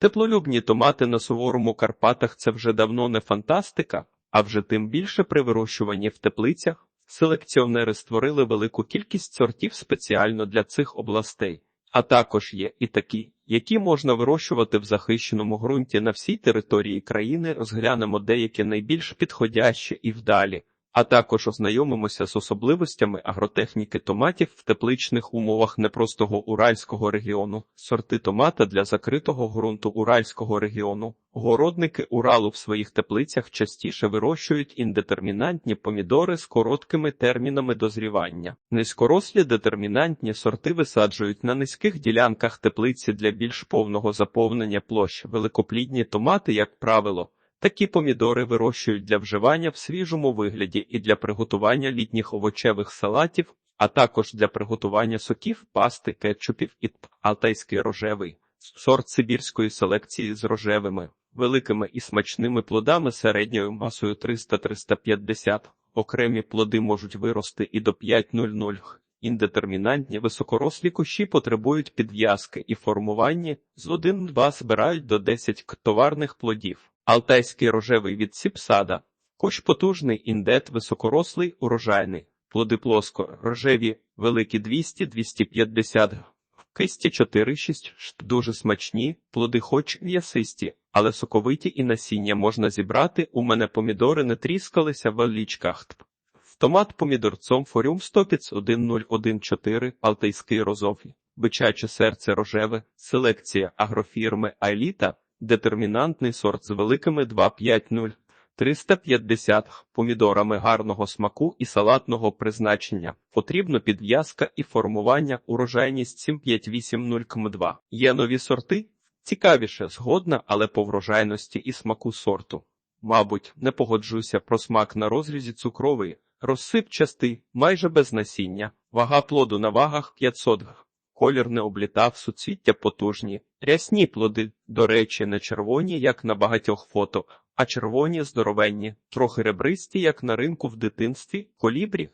Теплолюбні томати на суворому Карпатах це вже давно не фантастика, а вже тим більше при вирощуванні в теплицях. Селекціонери створили велику кількість сортів спеціально для цих областей, а також є і такі, які можна вирощувати в захищеному ґрунті на всій території країни. Розглянемо деякі найбільш підходящі і вдалі, а також ознайомимося з особливостями агротехніки томатів в тепличних умовах непростого уральського регіону, сорти томата для закритого ґрунту уральського регіону. Городники Уралу в своїх теплицях частіше вирощують індетермінантні помідори з короткими термінами дозрівання. Низькорослі детермінантні сорти висаджують на низьких ділянках теплиці для більш повного заповнення площ. Великоплідні томати, як правило, Такі помідори вирощують для вживання в свіжому вигляді і для приготування літніх овочевих салатів, а також для приготування соків, пасти, кетчупів і алтайський рожевий, сорт сибірської селекції з рожевими, великими і смачними плодами середньою масою 300-350. Окремі плоди можуть вирости і до 5,00. Індетермінантні високорослі кущі потребують підв'язки і формування, з 1-2 збирають до 10 товарних плодів. Алтайський рожевий від сіпсада. Кущ потужний, індет, високорослий, урожайний. Плоди плоско, рожеві, великі 200-250 Кисті 4-6, дуже смачні, плоди хоч м'ясисті, але соковиті і насіння можна зібрати. У мене помідори не тріскалися в олічках. Томат помідорцом форіум 1014 Алтайський розовий, бичаче серце рожеве, селекція агрофірми Айліта, детермінантний сорт з великими 250 350 помідорами гарного смаку і салатного призначення. Потрібно підв'язка і формування урожайність 7580 км2. Є нові сорти, цікавіше, згодна, але по врожайності і смаку сорту. Мабуть, не погоджуся про смак на розрізі цукровий, розсипчастий, майже без насіння, вага плоду на вагах 500 г. Колір не облітав, суцвіття потужні, рясні плоди, до речі, не червоні, як на багатьох фото, а червоні здоровенні, трохи ребристі, як на ринку в дитинстві, колібрі.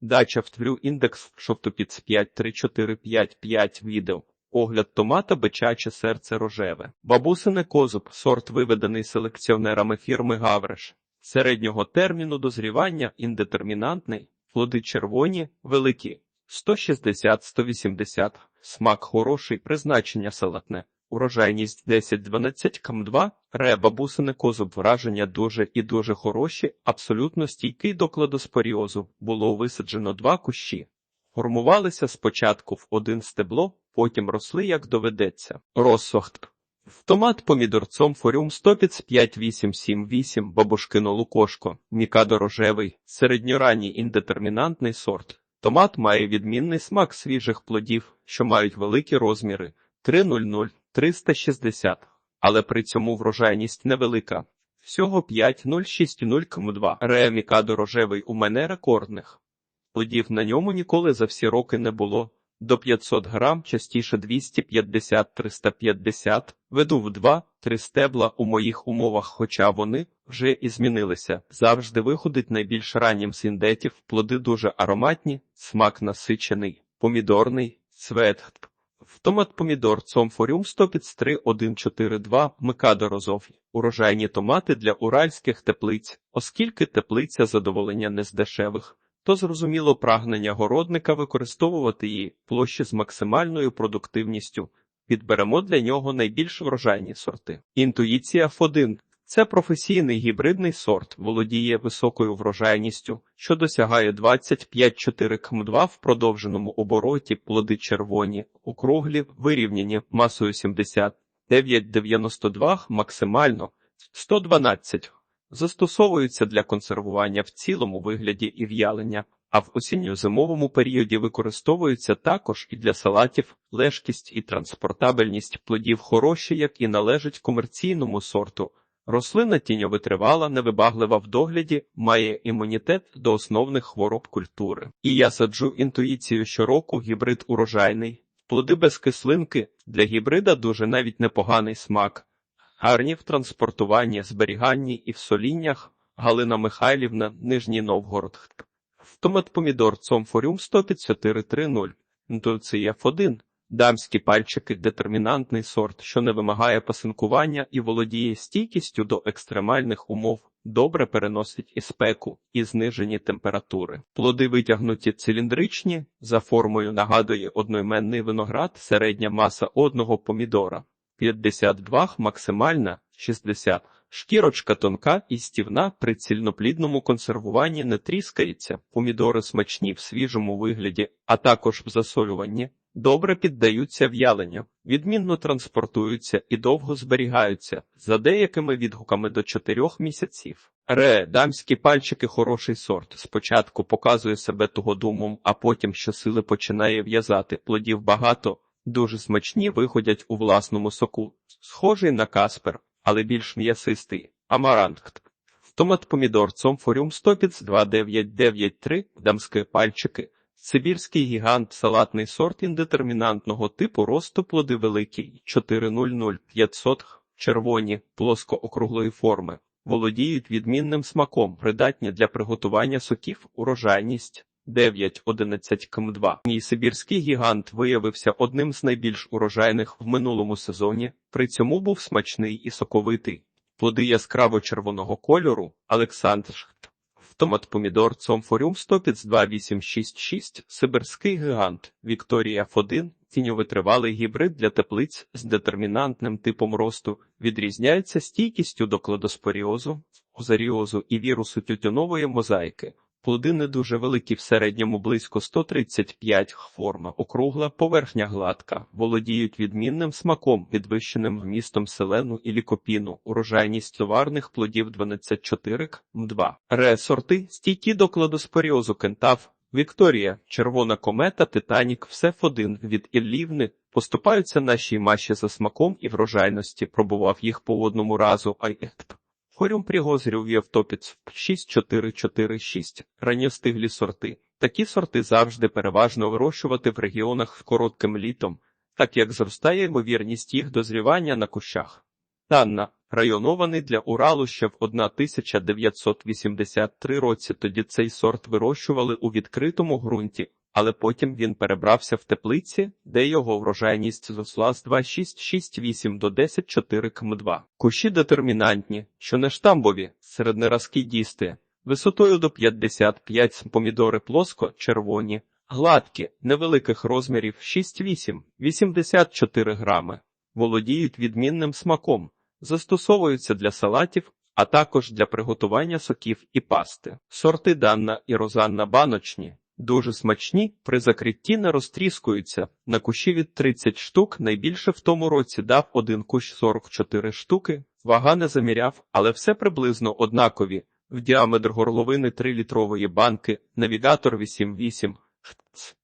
Дача втврю індекс шовтопіц 5 3 4 5 5 відео. Огляд томата бичаче серце рожеве. Бабусине козуб, сорт виведений селекціонерами фірми Гавреш. Середнього терміну дозрівання індетермінантний, плоди червоні, великі. 160-180, смак хороший, призначення салатне, урожайність 10-12 км2, ре бабусине козуб враження дуже і дуже хороші, абсолютно стійкий до кладоспоріозу, було висаджено два кущі. Формувалися спочатку в один стебло, потім росли, як доведеться. Розсохт. Томат помідорцом форіум 105-5878, бабушкино лукошко, мікадо рожевий, середньоранній індетермінантний сорт. Томат має відмінний смак свіжих плодів, що мають великі розміри 300-360, але при цьому врожайність невелика. Всього 5,060 км2. Реамікадо рожевий у мене рекордних. Плодів на ньому ніколи за всі роки не було. До 500 грам, частіше 250-350, веду в 2-3 стебла у моїх умовах, хоча вони вже і змінилися. Завжди виходить найбільш раннім сіндетів, плоди дуже ароматні, смак насичений, помідорний, цвет. Томат помідор Цомфоріум 103 142 Микадо розові. Урожайні томати для уральських теплиць, оскільки теплиця задоволення не з дешевих то зрозуміло прагнення городника використовувати її площі з максимальною продуктивністю. Підберемо для нього найбільш врожайні сорти. Інтуїція F1 – це професійний гібридний сорт, володіє високою врожайністю, що досягає 25-4 км2 в продовженому обороті, плоди червоні, округлі, вирівняні масою 79-92 максимально 112 застосовуються для консервування в цілому вигляді і в'ялення, а в осінньо-зимовому періоді використовуються також і для салатів, лежкість і транспортабельність плодів хороші, як і належить комерційному сорту. Рослина тіньовитривала, невибаглива в догляді, має імунітет до основних хвороб культури. І я саджу інтуїцію щороку гібрид урожайний. Плоди без кислинки для гібрида дуже навіть непоганий смак. Гарні в транспортуванні, зберіганні і в соліннях Галина Михайлівна, Нижній Новгород. Томат помідор Цомфоріум 15430. Інтуція F1. Дамські пальчики детермінантний сорт, що не вимагає пасинкування і володіє стійкістю до екстремальних умов, добре переносить і спеку, і знижені температури. Плоди витягнуті циліндричні, за формою нагадує одноіменний виноград, середня маса одного помідора. 52 максимальна 60. Шкірочка тонка і стівна при цільноплідному консервуванні не тріскається, помідори смачні в свіжому вигляді, а також в засолюванні. Добре піддаються в'яленню, відмінно транспортуються і довго зберігаються, за деякими відгуками до 4 місяців. Ре, дамські пальчики хороший сорт. Спочатку показує себе тугодумом, а потім щосили починає в'язати. Плодів багато, дуже смачні виходять у власному соку. Схожий на каспер, але більш м'ясистий. Амарант. Томат помідор Цомфоріум 100 2993, дамські пальчики. Сибірський гігант салатний сорт індетермінантного типу росту плоди великий 400-500 червоні плоско-округлої форми, володіють відмінним смаком, придатні для приготування соків, урожайність 9-11 км2. Мій сибірський гігант виявився одним з найбільш урожайних в минулому сезоні, при цьому був смачний і соковитий. Плоди яскраво червоного кольору, Олександр Томат помідор Цомфоріум 2866, Сибирський гігант, Вікторія Ф1, тіньовитривалий гібрид для теплиць з детермінантним типом росту, відрізняється стійкістю до кладоспоріозу, озаріозу і вірусу тютюнової мозаїки. Плоди не дуже великі в середньому близько 135 форма, округла, поверхня гладка, володіють відмінним смаком, підвищеним вмістом селену і лікопіну, урожайність товарних плодів 12,4 М2. Ресорти, стійкі до кладоспоріозу кентав, Вікторія, червона комета, Титанік, все Ф1 від Іллівни, поступаються нашій маші за смаком і врожайності, пробував їх по одному разу, а й Хорюм пригозрів Євтопіц 6446, ранньостиглі сорти. Такі сорти завжди переважно вирощувати в регіонах з коротким літом, так як зростає ймовірність їх дозрівання на кущах. Танна, районований для Уралу ще в 1983 році. Тоді цей сорт вирощували у відкритому ґрунті, але потім він перебрався в теплиці, де його врожайність зросла з 2,668 до 10,4 км2. Кущі детермінантні, що не штамбові, середнеразкі дісти, висотою до 55 см помідори плоско, червоні, гладкі, невеликих розмірів 6,8, 84 грами, володіють відмінним смаком, застосовуються для салатів, а також для приготування соків і пасти. Сорти Данна і Розанна баночні. Дуже смачні, при закритті не розтріскуються. На кущі від 30 штук найбільше в тому році дав один кущ 44 штуки, вага не заміряв, але все приблизно однакові. В діаметр горловини 3-літрової банки, навігатор 8.8,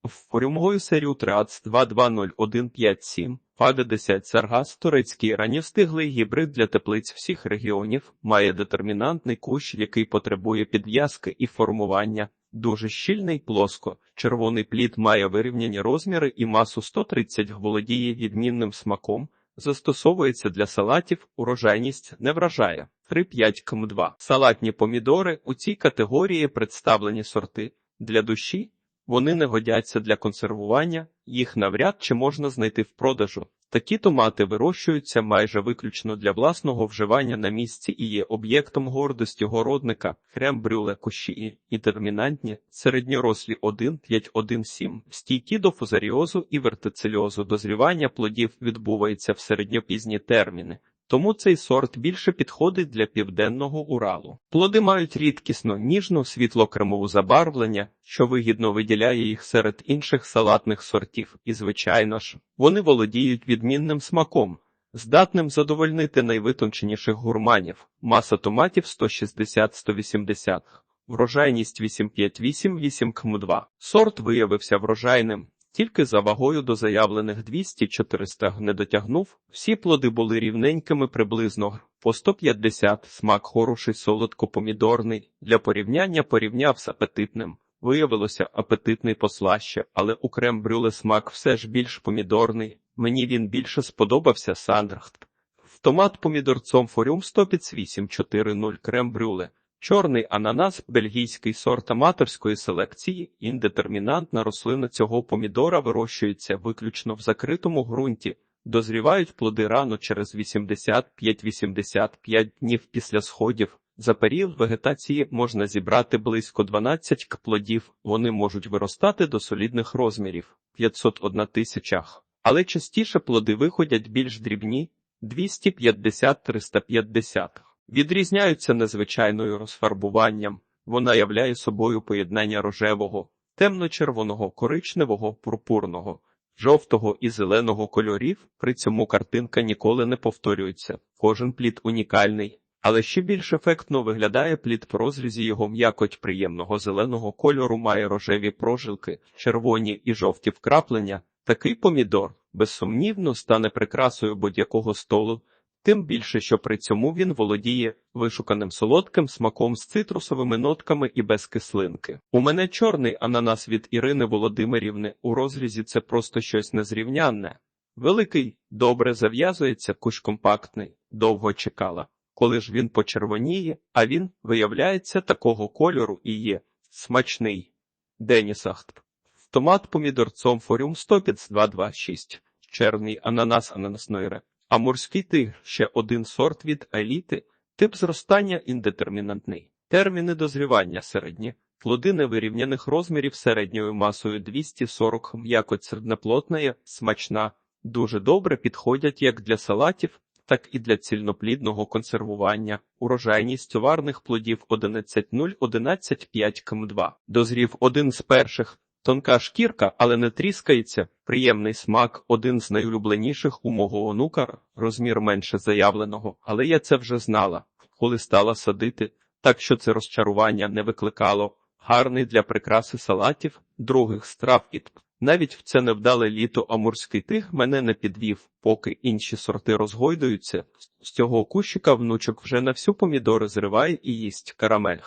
Форюмовою серію Триац 220157, Фада 10 Саргас, турецький ранньостиглий гібрид для теплиць всіх регіонів, має детермінантний кущ, який потребує підв'язки і формування. Дуже щільний плоско, червоний плід має вирівняні розміри і масу 130 володіє відмінним смаком, застосовується для салатів, урожайність не вражає. 3-5 км2. Салатні помідори у цій категорії представлені сорти для душі. Вони не годяться для консервування, їх навряд чи можна знайти в продажу. Такі томати вирощуються майже виключно для власного вживання на місці і є об'єктом гордості городника, хрем брюле кущі і термінантні, середньорослі 1-5-1-7, стійкі до фузаріозу і вертицельозу. Дозрівання плодів відбувається в середньопізні терміни. Тому цей сорт більше підходить для південного Уралу. Плоди мають рідкісно ніжну світло-кремову забарвлення, що вигідно виділяє їх серед інших салатних сортів, і, звичайно ж, вони володіють відмінним смаком, здатним задовольнити найвитонченіших гурманів. Маса томатів 160-180, врожайність 8,5-8,8 км2. Сорт виявився врожайним. Тільки за вагою до заявлених 200-400 не дотягнув, всі плоди були рівненькими приблизно по 150, смак хороший солодко-помідорний, для порівняння порівняв з апетитним. Виявилося апетитний послаще, але у крем брюле смак все ж більш помідорний, мені він більше сподобався сандрхт. В томат помідорцом форюм 158 40 крем брюле. Чорний ананас, бельгійський сорт аматорської селекції, індетермінантна рослина цього помідора вирощується виключно в закритому ґрунті. Дозрівають плоди рано через 85-85 днів після сходів. За період вегетації можна зібрати близько 12 плодів. Вони можуть виростати до солідних розмірів 501 тисячах. Але частіше плоди виходять більш дрібні 250-350. Відрізняються незвичайною розфарбуванням. Вона являє собою поєднання рожевого, темно-червоного, коричневого, пурпурного, жовтого і зеленого кольорів. При цьому картинка ніколи не повторюється. Кожен плід унікальний, але ще більш ефектно виглядає плід по розрізі його м'якоть приємного зеленого кольору має рожеві прожилки, червоні і жовті вкраплення. Такий помідор, безсумнівно, стане прикрасою будь-якого столу, тим більше, що при цьому він володіє вишуканим солодким смаком з цитрусовими нотками і без кислинки. У мене чорний ананас від Ірини Володимирівни. У розрізі це просто щось незрівнянне. Великий, добре зав'язується, куш компактний, довго чекала. Коли ж він почервоніє, а він, виявляється, такого кольору і є смачний. Денісахт. Томат помідорцом форюм 105-226, черний ананас ананасної а морський тигр – ще один сорт від еліти, тип зростання індетермінантний. Терміни дозрівання середні, плоди невирівняних розмірів середньою масою 240 м'якоть середнеплотної, смачна, дуже добре підходять як для салатів, так і для цільноплідного консервування. Урожайність товарних плодів 11,0-11,5 км2. Дозрів один з перших. Тонка шкірка, але не тріскається, приємний смак, один з найулюбленіших у мого онука, розмір менше заявленого, але я це вже знала, коли стала садити, так що це розчарування не викликало. Гарний для прикраси салатів, других страв і навіть в це невдале літо амурський тиг мене не підвів, поки інші сорти розгойдуються. З цього кущика внучок вже на всю помідори зриває і їсть карамель.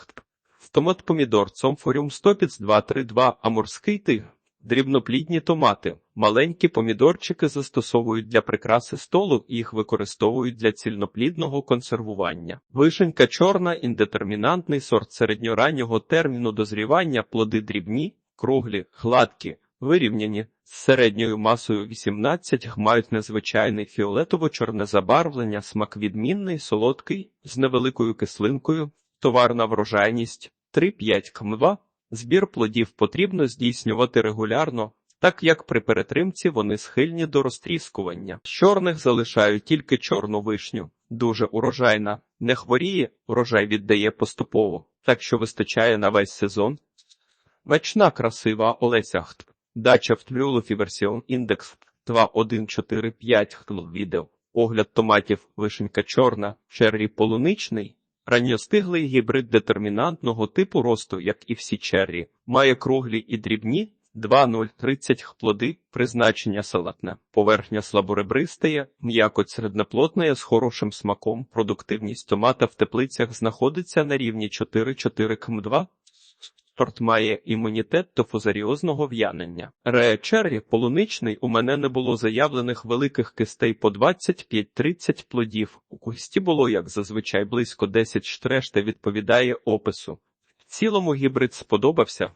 Томат помідор цомфоріум 232, а морський тиг. Дрібноплідні томати. Маленькі помідорчики застосовують для прикраси столу і їх використовують для цільноплідного консервування. Вишенька чорна, індетермінантний сорт середньораннього терміну дозрівання, плоди дрібні, круглі, гладкі, вирівняні, з середньою масою 18 мають незвичайний фіолетово-чорне забарвлення, смак відмінний, солодкий, з невеликою кислинкою, товарна врожайність 3-5 км2. Збір плодів потрібно здійснювати регулярно, так як при перетримці вони схильні до розтріскування. З чорних залишають тільки чорну вишню, дуже урожайна, не хворіє, урожай віддає поступово, так що вистачає на весь сезон. Вечна красива Олеся Олесяхт. Дача в Тлюлофі версіон індекс 2145 відео. Огляд томатів вишенька чорна, черрі полуничний. Ранньостиглий гібрид детермінантного типу росту, як і всі черрі, має круглі і дрібні 2,030 плоди, призначення салатне, поверхня слаборебристає, м'якоть середноплотна з хорошим смаком, продуктивність томата в теплицях знаходиться на рівні 4,4 км2, Сорт має імунітет до фузаріозного в'янення. Рея черрі полуничний у мене не було заявлених великих кистей по 25-30 плодів. У кусті було, як зазвичай, близько 10 штрешта відповідає опису. В цілому гібрид сподобався.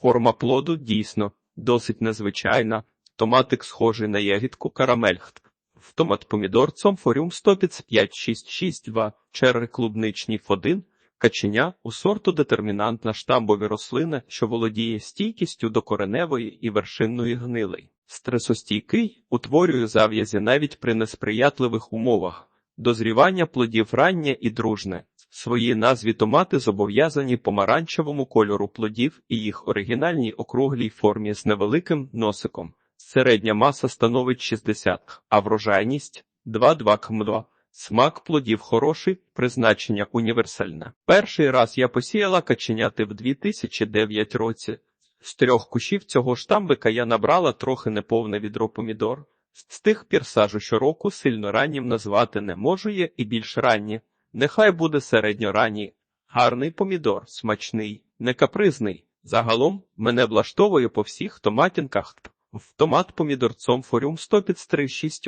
Форма плоду дійсно досить незвичайна. Томатик схожий на ягідку карамельхт. В томат помідор цомфоріум 105-662, черри клубничні Ф1, Каченя у сорту детермінантна штамбові рослина, що володіє стійкістю до кореневої і вершинної гнили. Стресостійкий утворює зав'язі навіть при несприятливих умовах. Дозрівання плодів раннє і дружне. Свої назві томати зобов'язані помаранчевому кольору плодів і їх оригінальній округлій формі з невеликим носиком. Середня маса становить 60, а врожайність 2,2 км2. Смак плодів хороший, призначення універсальне. Перший раз я посіяла каченяти в 2009 році. З трьох кущів цього штамбика я набрала трохи неповне відро помідор. З тих пір сажу щороку сильно раннім назвати не можу є і більш ранні. Нехай буде середньоранній. Гарний помідор, смачний, не капризний. Загалом мене влаштовує по всіх томатінках. В томат помідорцом форюм 100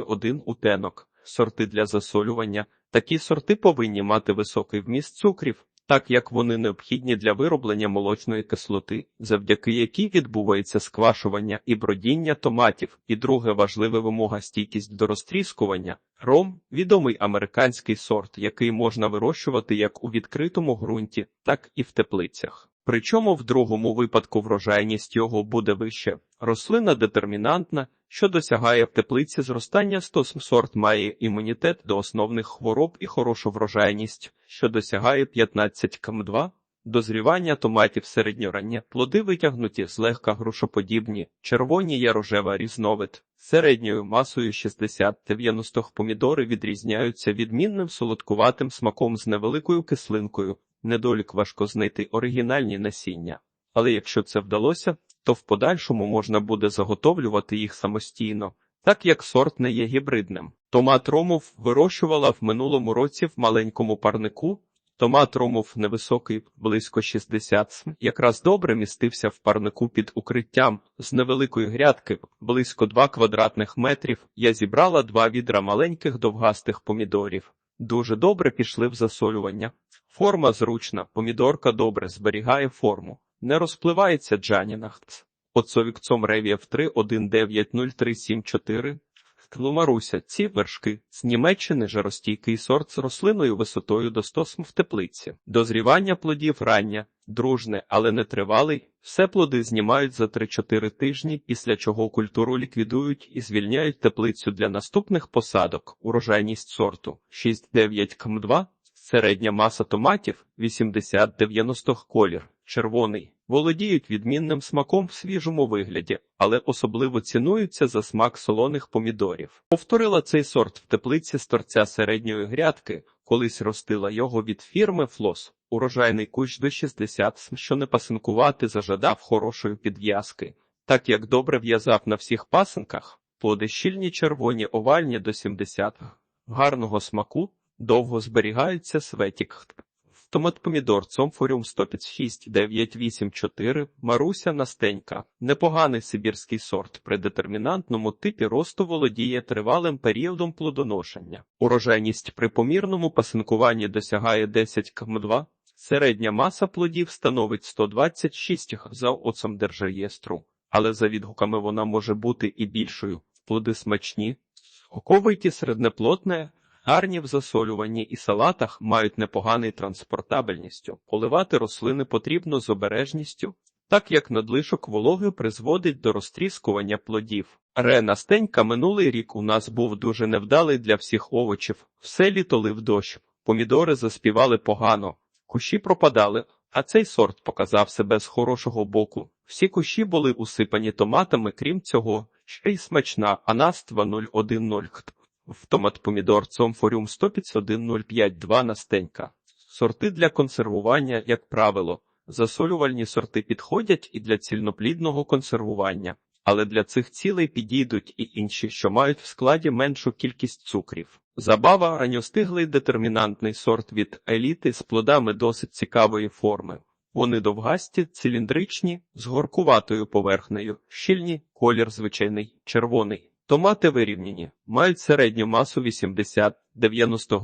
1 утенок сорти для засолювання. Такі сорти повинні мати високий вміст цукрів, так як вони необхідні для вироблення молочної кислоти, завдяки якій відбувається сквашування і бродіння томатів, і друге важливе вимога стійкість до розтріскування. Ром відомий американський сорт, який можна вирощувати як у відкритому ґрунті, так і в теплицях. Причому в другому випадку врожайність його буде вище. Рослина детермінантна, що досягає в теплиці зростання 100 сорт має імунітет до основних хвороб і хорошу врожайність, що досягає 15 км2. Дозрівання томатів середньорання, плоди витягнуті злегка грушоподібні, червоні є рожева різновид. Середньою масою 60-90 помідори відрізняються відмінним солодкуватим смаком з невеликою кислинкою. Недолік важко знайти оригінальні насіння. Але якщо це вдалося, то в подальшому можна буде заготовлювати їх самостійно, так як сорт не є гібридним. Томат ромов вирощувала в минулому році в маленькому парнику. Томат ромов невисокий, близько 60 см, якраз добре містився в парнику під укриттям з невеликої грядки, близько 2 квадратних метрів. Я зібрала два відра маленьких довгастих помідорів. Дуже добре пішли в засолювання. Форма зручна, помідорка добре зберігає форму, не розпливається джанінахц. Оцовікцом ревієв 3190374. Тлумаруся, ці вершки з Німеччини жаростійкий сорт з рослиною висотою до 100 см в теплиці. Дозрівання плодів рання, дружне, але не тривалий. Все плоди знімають за 3-4 тижні, після чого культуру ліквідують і звільняють теплицю для наступних посадок. Урожайність сорту 6-9 км2. Середня маса томатів 80-90 колір, червоний, володіють відмінним смаком в свіжому вигляді, але особливо цінуються за смак солоних помідорів. Повторила цей сорт в теплиці з торця середньої грядки, колись ростила його від фірми Флос. Урожайний кущ до 60 см, що не пасинкувати зажадав хорошої підв'язки, так як добре в'язав на всіх пасинках, плоди щільні червоні овальні до 70 гарного смаку. Довго зберігається светік. Томат помідор Цомфоріум 156-984, Маруся Настенька. Непоганий сибірський сорт при детермінантному типі росту володіє тривалим періодом плодоношення. Урожайність при помірному пасинкуванні досягає 10 км2. Середня маса плодів становить 126 за оцом держреєстру, але за відгуками вона може бути і більшою. Плоди смачні, оковиті середнеплотне, Гарні в засолюванні і салатах мають непоганий транспортабельністю. Поливати рослини потрібно з обережністю, так як надлишок вологи призводить до розтріскування плодів. Рена стенька минулий рік у нас був дуже невдалий для всіх овочів. Все літо лив дощ, помідори заспівали погано, кущі пропадали, а цей сорт показав себе з хорошого боку. Всі кущі були усипані томатами, крім цього, ще й смачна анаства 010 в томат помідор Цомфоріум 151,052 настенька. Сорти для консервування, як правило, засолювальні сорти підходять і для цільноплідного консервування, але для цих цілей підійдуть і інші, що мають в складі меншу кількість цукрів. Забава ранньостиглий детермінантний сорт від еліти з плодами досить цікавої форми. Вони довгасті, циліндричні, з горкуватою поверхнею, щільні, колір звичайний, червоний. Томати вирівняні, мають середню масу 80-90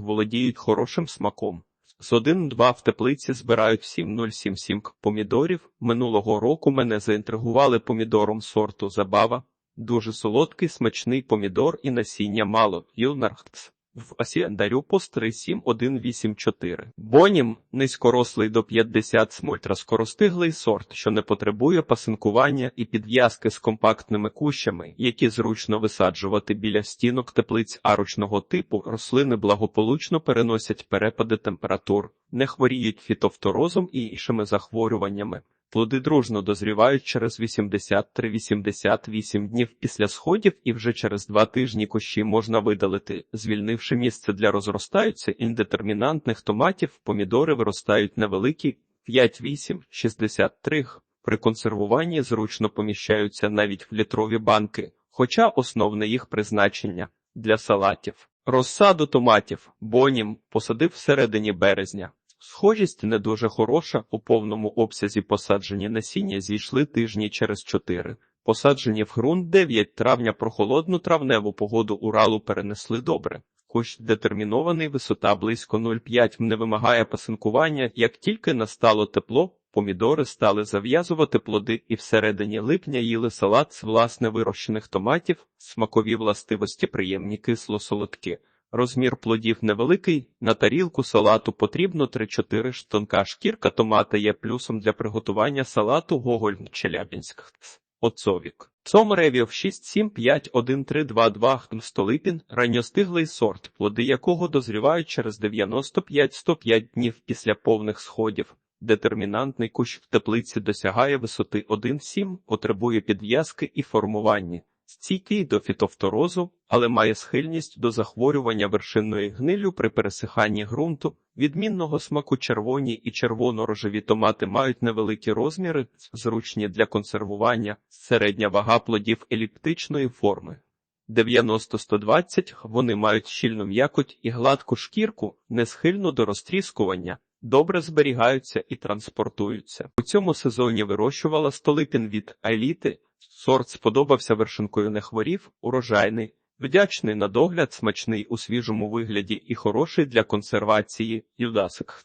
володіють хорошим смаком. З 1-2 в теплиці збирають 7,077 помідорів. Минулого року мене заінтригували помідором сорту Забава. Дуже солодкий, смачний помідор і насіння мало. Юлнархтс. В Асіандарю пост 37184. Бонім низькорослий до 50 смультра скоростиглий сорт, що не потребує пасинкування і підв'язки з компактними кущами, які зручно висаджувати біля стінок теплиць аручного типу. Рослини благополучно переносять перепади температур, не хворіють фітофторозом і іншими захворюваннями. Плоди дружно дозрівають через 83-88 днів після сходів і вже через два тижні кущі можна видалити, звільнивши місце для розростаються індетермінантних томатів, помідори виростають невеликі 5-8-63 При консервуванні зручно поміщаються навіть в літрові банки, хоча основне їх призначення для салатів. Розсаду томатів бонім посадив всередині березня. Схожість не дуже хороша, у повному обсязі посаджені насіння зійшли тижні через чотири. Посаджені в ґрунт 9 травня прохолодну травневу погоду Уралу перенесли добре. Кущ детермінований, висота близько 0,5 не вимагає пасинкування. Як тільки настало тепло, помідори стали зав'язувати плоди і всередині липня їли салат з власне вирощених томатів, смакові властивості приємні кисло-солодкі. Розмір плодів невеликий, на тарілку салату потрібно 3-4 ж тонка шкірка томата є плюсом для приготування салату Гоголь Челябінськ. Оцовік. Цом ревів 675132 Столипін – ранньостиглий сорт, плоди якого дозрівають через 95-105 днів після повних сходів. Детермінантний кущ в теплиці досягає висоти 1,7, потребує підв'язки і формування. Стійкий до фітофторозу, але має схильність до захворювання вершинної гнилю при пересиханні ґрунту. Відмінного смаку червоні і червоно-рожеві томати мають невеликі розміри, зручні для консервування, середня вага плодів еліптичної форми. 90-120 вони мають щільну м'якоть і гладку шкірку, не схильну до розтріскування, добре зберігаються і транспортуються. У цьому сезоні вирощувала столипін від Айліти. Сорт сподобався вершинкою не хворів, урожайний, вдячний на догляд, смачний у свіжому вигляді і хороший для консервації. Юдасик.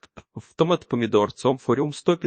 Томат помідор цомфоріум 100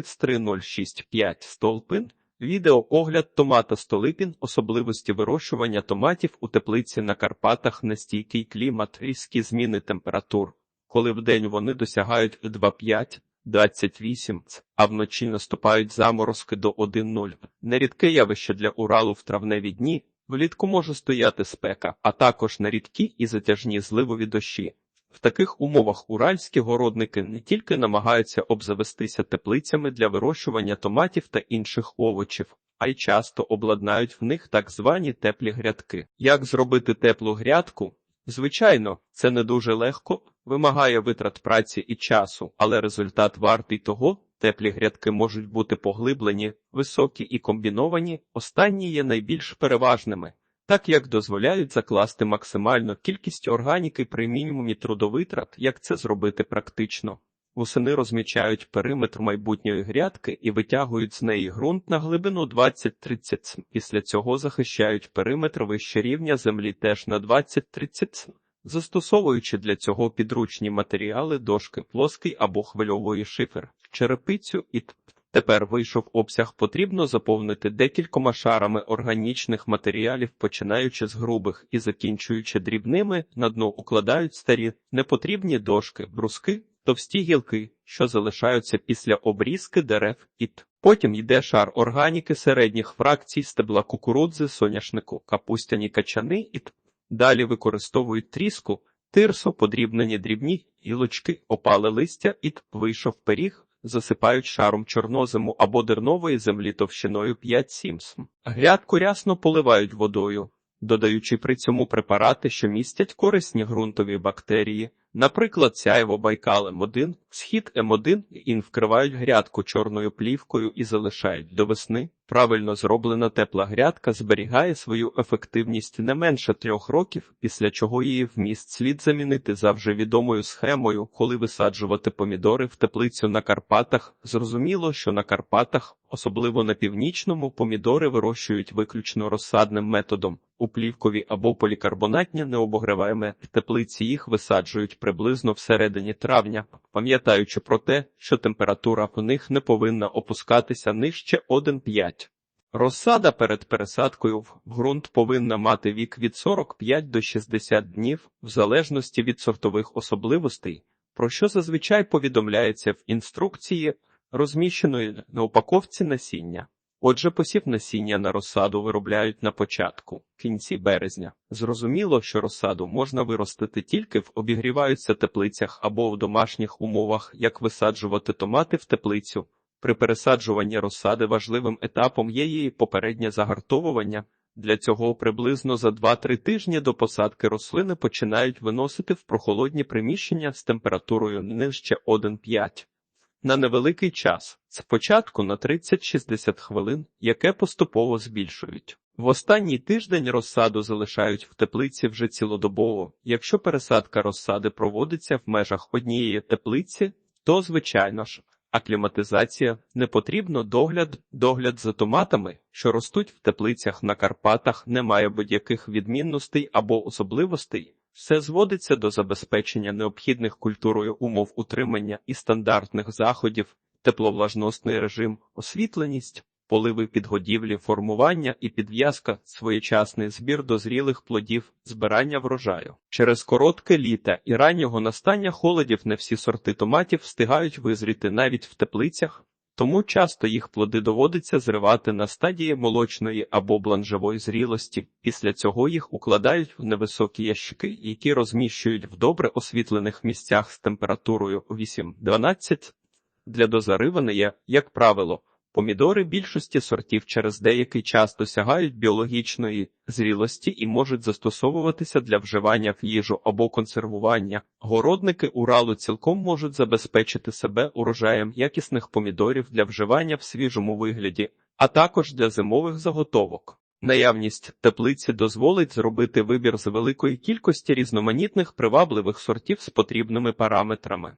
столпин. Відео огляд томата столипін, особливості вирощування томатів у теплиці на Карпатах, нестійкий клімат, різкі зміни температур. Коли вдень вони досягають 2,5, 28, а вночі наступають заморозки до 1,0. Нерідке явище для Уралу в травневі дні, влітку може стояти спека, а також на рідкі і затяжні зливові дощі. В таких умовах уральські городники не тільки намагаються обзавестися теплицями для вирощування томатів та інших овочів, а й часто обладнають в них так звані теплі грядки. Як зробити теплу грядку? Звичайно, це не дуже легко, вимагає витрат праці і часу, але результат вартий того, теплі грядки можуть бути поглиблені, високі і комбіновані, останні є найбільш переважними, так як дозволяють закласти максимальну кількість органіки при мінімумі трудовитрат, як це зробити практично. Восени розмічають периметр майбутньої грядки і витягують з неї ґрунт на глибину 20-30 см. Після цього захищають периметр вище рівня землі теж на 20-30 см, застосовуючи для цього підручні матеріали дошки плоский або хвильової шифер, черепицю і т. Тепер вийшов обсяг, потрібно заповнити декількома шарами органічних матеріалів, починаючи з грубих і закінчуючи дрібними, на дно укладають старі непотрібні дошки, бруски, товсті гілки, що залишаються після обрізки дерев і т. Потім йде шар органіки середніх фракцій стебла кукурудзи, соняшнику, капустяні качани і т. Далі використовують тріску, тирсо, подрібнені дрібні гілочки, опале листя і т. Вийшов пиріг, засипають шаром чорнозиму або дернової землі товщиною 5-7 см. Грядку рясно поливають водою, додаючи при цьому препарати, що містять корисні ґрунтові бактерії. Наприклад, сяєво Байкал М1, схід М1 ін вкривають грядку чорною плівкою і залишають до весни. Правильно зроблена тепла грядка зберігає свою ефективність не менше трьох років, після чого її вміст слід замінити за вже відомою схемою, коли висаджувати помідори в теплицю на Карпатах. Зрозуміло, що на Карпатах, особливо на північному, помідори вирощують виключно розсадним методом. У плівкові або полікарбонатні необогреваєме теплиці їх висаджують приблизно всередині травня, пам'ятаючи про те, що температура в них не повинна опускатися нижче 1,5. Розсада перед пересадкою в ґрунт повинна мати вік від 45 до 60 днів, в залежності від сортових особливостей, про що зазвичай повідомляється в інструкції, розміщеної на упаковці насіння. Отже, посів насіння на розсаду виробляють на початку, кінці березня. Зрозуміло, що розсаду можна виростити тільки в обігріваються теплицях або в домашніх умовах, як висаджувати томати в теплицю. При пересаджуванні розсади важливим етапом є її попереднє загартовування. Для цього приблизно за 2-3 тижні до посадки рослини починають виносити в прохолодні приміщення з температурою нижче 1,5 на невеликий час, спочатку на 30-60 хвилин, яке поступово збільшують. В останній тиждень розсаду залишають в теплиці вже цілодобово. Якщо пересадка розсади проводиться в межах однієї теплиці, то, звичайно ж, акліматизація не потрібно догляд, догляд за томатами, що ростуть в теплицях на Карпатах, немає будь-яких відмінностей або особливостей. Все зводиться до забезпечення необхідних культурою умов утримання і стандартних заходів, тепловлажностний режим, освітленість, поливи підгодівлі, формування і підв'язка, своєчасний збір дозрілих плодів, збирання врожаю. Через коротке літа і раннього настання холодів не всі сорти томатів встигають визріти навіть в теплицях, тому часто їх плоди доводиться зривати на стадії молочної або бланжевої зрілості. Після цього їх укладають в невисокі ящики, які розміщують в добре освітлених місцях з температурою 8-12. Для дозаривання як правило, помідори більшості сортів через деякий час досягають біологічної зрілості і можуть застосовуватися для вживання в їжу або консервування. Городники Уралу цілком можуть забезпечити себе урожаєм якісних помідорів для вживання в свіжому вигляді, а також для зимових заготовок. Наявність теплиці дозволить зробити вибір з великої кількості різноманітних привабливих сортів з потрібними параметрами.